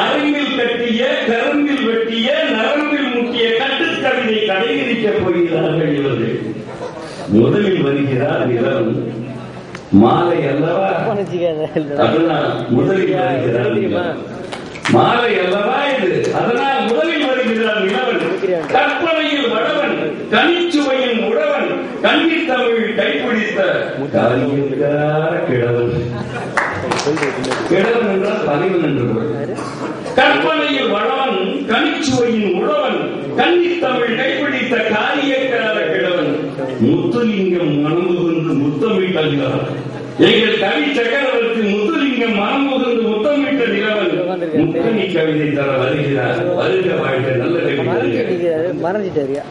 அரங்கில் கட்டிய கரும்பில் வெட்டிய நரம்பில் முட்டிய கட்டுக்கவிதை கடைபிடிக்கப் போகிறார்கள் இவர்கள். முதலில் வருகிறார் நிலம் மாலை அல்லவா? அதனால் முதலில் வருகிறார் மாலை அல்லவா இது? அதனால் முதலில் வருகிறார் நிலவன் கற்பனையில் வடவன் கனிச்சுவையில் முடவன் கண்ணி தமிழ் கைப்பிடித்த கிழவன். கிழவன் என்றால் தலைவன் என்று. கற்பனையில் வளவன் கனிச்சுவையின் உழவன் கன்னி தமிழ் கைப்பிடித்த காரியக்கார கிழவன். முத்துலிங்கம் மனமுகுந்து முத்தமிட்டார் எங்கள் கவி சக்கரவர்த்தி முத்துலிங்கம் மனமுகுந்து முத்தமிட்ட நிலவன். முத்தமி கவிதை தர வருகிறார். வருக வாழ்க நல்ல கவிதை வருக.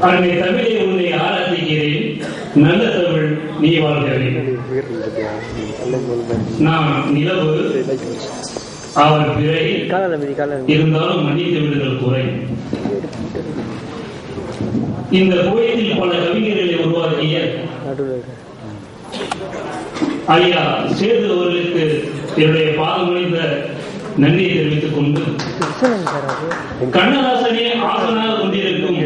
அன்னை தமிழை உன்னை ஆராதிக்கிறேன். நல்ல தமிழ் நீ வாழ்கிறேன் நாம் நிலவு அவர் பிறை இருந்தாலும் மன்னித்து விடுதல் குறை. இந்த கோயிலில் பல கவிஞர்களை உருவாக்கிய ஐயா சேது அவர்களுக்கு என்னுடைய பாதமணிந்த நன்றியை தெரிவித்துக் கொண்டு கண்ணதாசனே ஆசனாக கொண்டிருக்கும்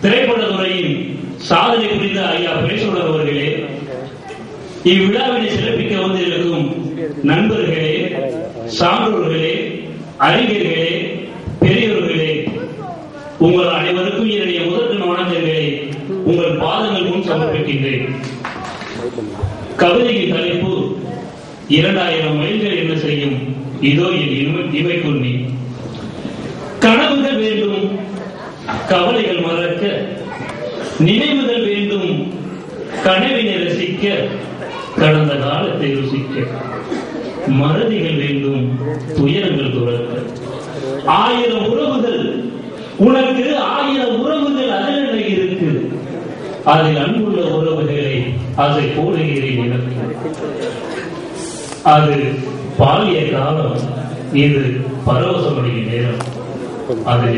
திரைப்பட துறையின் சாதனை புரிந்த ஐயா பிரேசுடர் அவர்களே இவ்விழாவினை சிறப்பிக்க வந்திருக்கும் நண்பர்களே சான்றோர்களே அறிஞர்களே பெரியவர்களே உங்கள் அனைவருக்கும் என்னுடைய முதற்கண் வணக்கங்களை உங்கள் பாதங்கள் முன் சமர்ப்பிக்கின்றேன். கவிதையின் தலைப்பு இரண்டாயிரம் மைல்கள் என்ன செய்யும்? இதோ என் இமை இமை கொண்டி கனவுகள் வேண்டும் கவலைகள் மறக்க நினைவுகள் வேண்டும் கனவினை ரசிக்க. கடந்த காலத்தை ருசிக்க. மறதிகள் வேண்டும் துயரங்கள் துறக்க. ஆயிரம் உறவுகள் உனக்கு ஆயிரம் உறவுகள் அதில் இருக்கு. அதில் அன்புள்ள உறவுகளை அதை போடுகிறேன் எனக்கு அது பாலிய காலம் இது பரவசமடைய நேரம். அது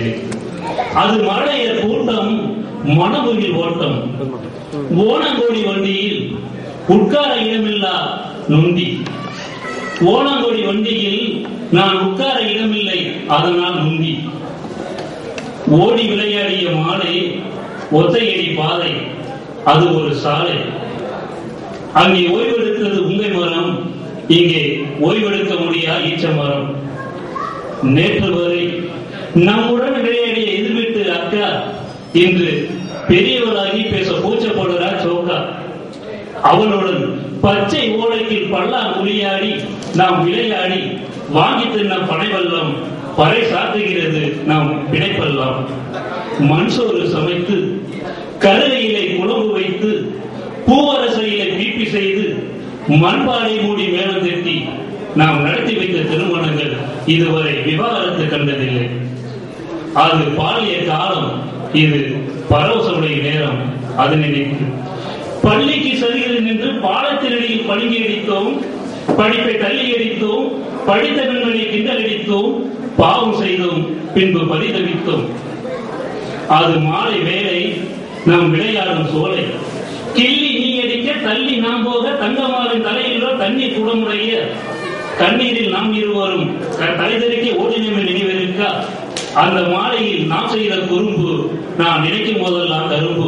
அது மழைய கூட்டம் மனமுகில் ஓட்டம். ஓணங்கோடி வண்டியில் உட்கார இடமில்லா நுண்டி. ஓணங்கோடி வண்டியில் நான் உட்கார இடமில்லை அதனால் நுண்டி. ஓடி விளையாடிய மாலை ஒத்தையடி பாதை அது ஒரு சாலை. அங்கே ஓய்வெடுக்கிறது உங்கை மரம் இங்கே ஓய்வெடுக்க முடியா ஈச்ச மரம் நேற்று வரை நம்முடன் விளையாடிய எதிர்விட்டு அக்கா இன்று பெரியவராகி பேச கூச்சப்படுறா சோகா. அவளுடன் பச்சை ஓடையில் பல்லா குளியாடி நாம் விளையாடி வாங்கி தின்ன பனைவல்லம் பறை சாத்துகிறது நாம் பிணைப்பல்லாம் மண் சோறு சமைத்து கருவையிலை குழம்பு வைத்து பூவரசையிலை பீப்பி செய்து மண்பானை மூடி மேலும் தட்டி நாம் நடத்தி வைத்த திருமணங்கள் இதுவரை விவாகரத்து கண்டதில்லை. அது பாலிய காலம் இது பரவசமுடைய நேரம் அது நினைத்து பள்ளிக்கு சரிகிறது நின்று பாலத்தினடியில் பழுங்கி அடித்தோம் படிப்பை தள்ளி அடித்தோம் படித்த நண்பனை கிண்டல் அடித்தோம் பாவம் செய்தோம் பின்பு பரிதவித்தோம். அது மாலை வேலை நாம் விளையாடும் சோலை. கிள்ளி தள்ளி நாம் போக தங்கமாலின் தலையிலோ தண்ணீர் குடமுடைய தண்ணீரில் நாம் இருவரும் க- தலைதெறிக்க ஓடினமே நினைவிருக்கா? அந்த மாலையில் நாம் செய்த குறும்பு நான் நினைக்கும் போதெல்லாம் கரும்பு.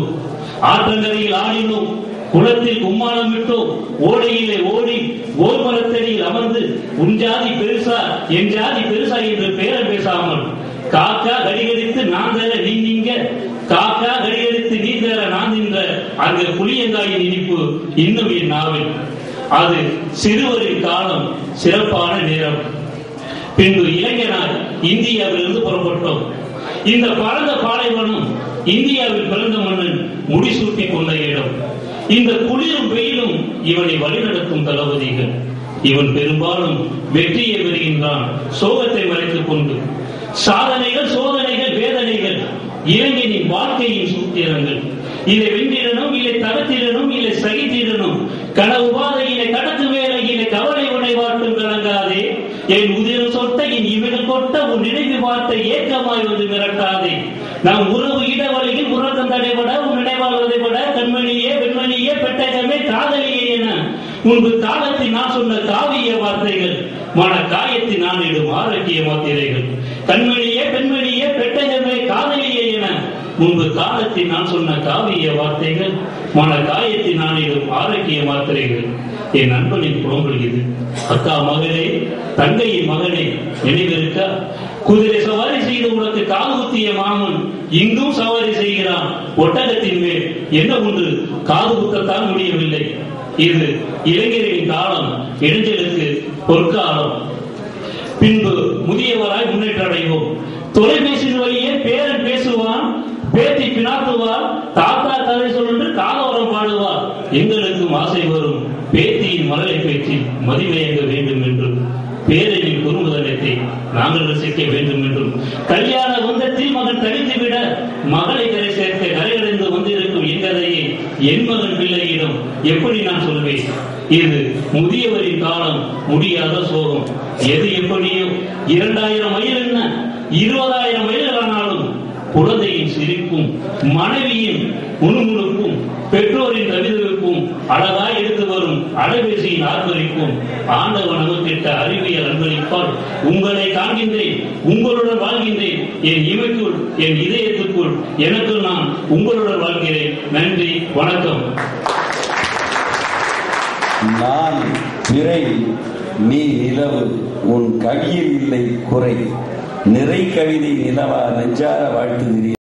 ஆற்றங்கரையில் ஆடினோம் குளத்தில் கும்மாளம் விட்டோம் ஓடையிலே ஓடி ஓர் மரத்தடியில் அமர்ந்து உன் ஜாதி பெருசா என் ஜாதி பெருசா என்று பேரம் பேசாமல் காக்கா கடிகடித்து நான் தர நீ நீங்க காக்கா கடிகடித்து நீ தர நான் நின்ற அந்த புளியங்காயின் இனிப்பு இன்னும் என் நாவில். அது சிறுவரின் காலம் சிறப்பான நேரம். பின்பு இளைஞனாய் இந்தியாவிலிருந்து புறப்பட்டோம். இந்த பரந்த பாலைவனம் இந்தியாவில் பிறந்த மன்னன் முடிசூட்டி கொண்ட இடம். இந்த குளிரும் வெயிலும் இவனை வழிநடத்தும் தளபதிகள். இவன் பெரும்பாலும் வெற்றியை பெறுகின்றான் சோகத்தை மறைத்துக் கொண்டு. சாதனைகள் சோதனைகள் வேதனைகள் இளைஞனின் வாழ்க்கையின் சூத்திரங்கள். இதை வென்றிடணும் இல்லை தடுத்திடணும் இல்லை சகித்திடணும். கனவு பாதையிலே கடத்து வேலையிலே கவலை உனை வாட்டும் கலங்காதே. என் உதிர சொட்ட என் இவன் கொட்ட உன் நினைவு வார்த்தை ஏக்கமாய் வந்து மிரட்டாதே. நாம் உறவு இடவழியில் உறக்கம் தடைபட உன் நினைவாழ்வதை விட கண்மணியே பெண்மணியே பெட்டகமே காதலியே என முன்பு காலத்தில் நான் சொன்ன காவிய வார்த்தைகள் மன காயத்தில் நான் இடும் ஆரோக்கிய மாத்திரைகள் கண்மணியே பெண்மணியே பெட்டகமே காதலியே முன்பு காலத்தில் நான் சொன்ன காவிய வார்த்தைகள் மன காயத்தில் நான் இடும் ஆரோக்கிய மாத்திரைகள் என் நண்பனின் புலம்பல் இது அக்கா மகளே தங்கையின் மகனை நினைவிருக்க குதிரை சவாரி செய்து உனக்கு காது குத்திய மாமன் இங்கும் சவாரி செய்கிறான். ஒட்டகத்தின் மேல் என்ன ஒன்று காது குத்தத்தான் முடியவில்லை. இது இளைஞரின் காலம் இளைஞருக்கு பொற்காலம். பின்பு முதியவராய் முன்னேற்ற அடைவோம் தொலைபேசியின் வழியே பேத்தி பினாத்துவார் தாத்தா கதை சொல்லிட்டு காலவரம் பாடுவார். எங்களுக்கும் ஆசை வரும். பேத்தியின் மலரை பேச்சு மதிமயங்க வேண்டும் என்றும் பேரனின் குறும்புதனத்தை நாங்கள் ரசிக்க வேண்டும் என்றும் கல்யாண பந்தத்தில் மகன் தனித்துவிட மகளை கரை சேர்க்க கரையடைந்து வந்திருக்கும் எங்கதையை என் மகன் பிள்ளையிடம் எப்படி நான் சொல்வேன்? இது முதியவரின் காலம் முடியாத சோகம். எது எப்படியோ? இரண்டாயிரம் மைல் என்ன? இருபதாயிரம் மைல் குழந்தையின் சிரிப்பும் மனைவியின் முணுமுணுக்கும் பெற்றோரின் கவிதவிப்பும் அழகாய் எடுத்து வரும் அலைபேசியின் ஆர்ப்பரிப்பும் ஆண்டவன் நமக்கிட்ட அறிவியல் அன்பளிப்பால் உங்களை காண்கின்றேன் உங்களுடன் வாழ்கின்றேன் என் இமைக்குள் என் இதயத்துக்குள் எனக்கு நான் உங்களுடன் வாழ்கிறேன். நன்றி வணக்கம். நான் பிறை நீ நிலவு உன் கவியில் இல்லை குறை. நிறை கவிதை நிலவா நெஞ்சார வாழ்த்து